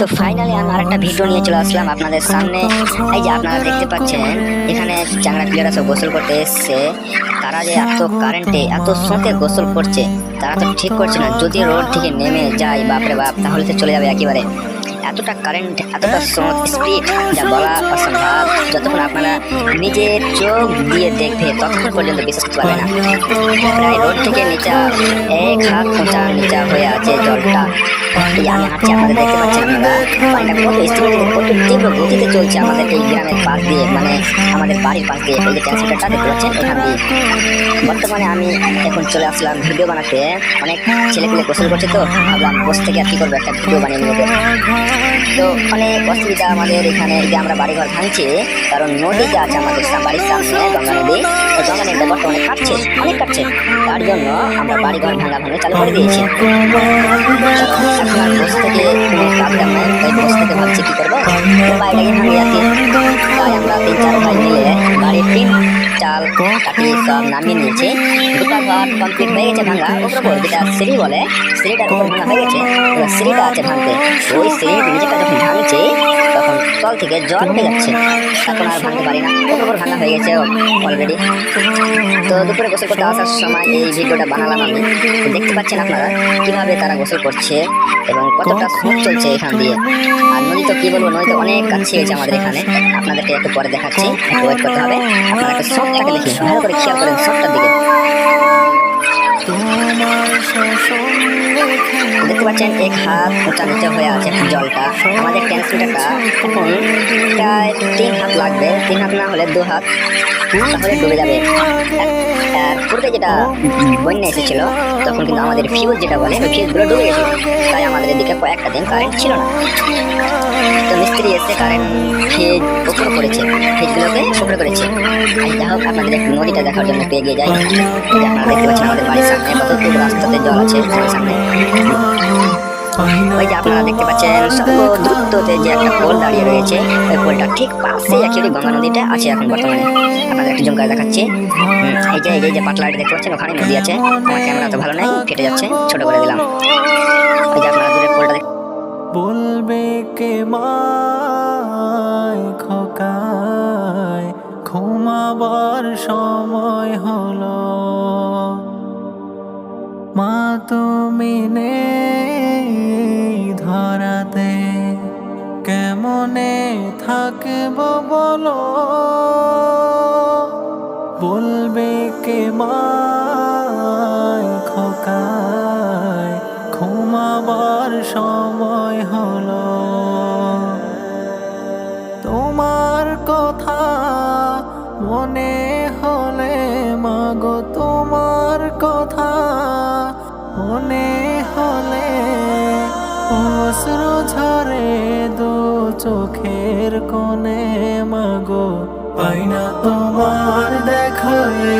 তো ফাইনালি আমি আরেকটা ভিডিও নিয়ে চলে আসলাম আপনাদের সামনে। এই যে আপনারা দেখতে পাচ্ছেন, এখানে চাংড়া প্লেয়াররা সব গোসল করতে এসছে। তারা যে এত কারেন্টে এত শোঁতে গোসল করছে, তারা তো ঠিক করছে না। যদি রোড থেকে নেমে যায়, বাপরে বাপ, তাহলে তো চলে যাবে একেবারে। এতটা কারেন্ট এতটা স্রোত স্পিড যা বলা অসম্ভব। যতক্ষণ আপনারা নিজের চোখ দিয়ে দেখবে, ততক্ষণ পর্যন্ত বিশ্বাস করতে পারবে না। প্রায় রোড থেকে নিচা হয়ে আছে জলটা। দেখতে পাচ্ছেন চলছে আমাদের এই গ্রামের পাশ দিয়ে মানে আমাদের বাড়ির পাশ দিয়ে বর্তমানে আমি এখন চলে আসলাম ভিডিও বানাতে। অনেক ছেলেপুলে গোসল করছে তো, ভাবলাম বসে থেকে আর কি করব, একটা ভিডিও বানিয়ে নেব তো অনেক অসুবিধা আমাদের এখানে যে আমরা বাড়িঘর ভাঙছি, কারণ নদী যে আছে আমাদের বাড়ির সামনে, গঙ্গা নদী। গঙ্গা নদীটা বর্তমানে কাটছে। অনেক তার জন্য আমরা বাড়িঘর ভাঙা ভাঙা চালু করে দিয়েছি। আর বসে থেকে কোনো কাম নাই তাই বসে থেকে ভাবছি কি করব? তো ভাঙিয়ে তাই আমরা তিন চার ভাই মিলে বাড়ির টিন, চাল কাটি সব নামিয়ে নিয়েছি। দুটা ঘর কমপ্লিট হয়ে গেছে ভাঙা। উপর যেটা সিঁড়ি বলে, সিঁড়িটার উপর ভাঙা হয়ে গেছে। সিঁড়িটা আছে ভাঙতে। ওই সিঁড়ির নিচেটা যখন ভাঙছে তখন তল থেকে জল উঠে যাচ্ছে। এখন আর ভাঙতে পারি না। ওপর ভাঙা হয়ে গেছে অলরেডি তো দুপুরে গোসল করতে আসার সময় এই ভিডিওটা বানালাম আমি। দেখতে পাচ্ছেন আপনারা কীভাবে তারা গোসল করছে এবং কতটা স্মুথ চলছে এখান দিয়ে। আর নদী তো কি বলব নদী তো অনেক কাছে হয়েছে আমাদের এখানে। আপনাদেরকে একটু পরে দেখাচ্ছি ওয়েট করতে হবে। আপনারা একটু সবটাকে দেখি ভালো করে খেয়াল করেন সবটার দিকে। দেখতে পাচ্ছেন এক হাত উঁচা নিচে হয়ে আছে জলটা। আমাদের ট্যাঙ্কিটাটা এখন প্রায় তিন হাত লাগবে। তিন হাত না হলে দু হাত তাহলে ডুবে যাবে। আর পূর্বে যেটা বন্যা এসেছিল, তখন কিন্তু আমাদের ফিউজ যেটা বলে, ওই ফিউজগুলো ডুবে গেছিল তাই আমাদের এদিকে কয়েকটা দিন কারেন্ট ছিল না। তো মিস্ত্রি এসে কারেন্ট ফিজ উপর করেছে। ফিজগুলোকে উপরে করেছে। যা হোক, আপনাদের একটু নদীটা দেখার জন্য একটু এগিয়ে যাই। আপনারা দেখতে পাচ্ছেন, আমাদের বাড়ির সামনে কতটুকু রাস্তাতে জল আছে সামনে। ওই যে আপনারা দেখতে পাচ্ছেন সর্ব দ্রুততে যে একটা পোল দাঁড়িয়ে রয়েছে, ওই পোলটা ঠিক পাশে অ্যাকচুয়ালি গঙ্গা নদীটা আছে এখন বর্তমানে। আপনাদের একটু জমকায় দেখাচ্ছি। এই যে, এই যে- লাইট দেখতে পাচ্ছেন, ওখানে নদী আছে। আমার ক্যামেরা তো ভালো নেই কেটে যাচ্ছে, ছোট করে দিলাম। ওই যে আপনারা দূরে পোলটা বলবে কে মায় খোকায় ঘুমাবার সময় হলো। মা তুমি নেই ধরাতে। কেমনে থাকব বলো? বলবে কে মায় খোকায়? ঘুমাবার সময় হলো। তোমার কথা মনে হলে মাগো তোমার মনে হলে অশ্রু ঝরে দু চোখের কোণে মাগো পাই না তোমার দেখায়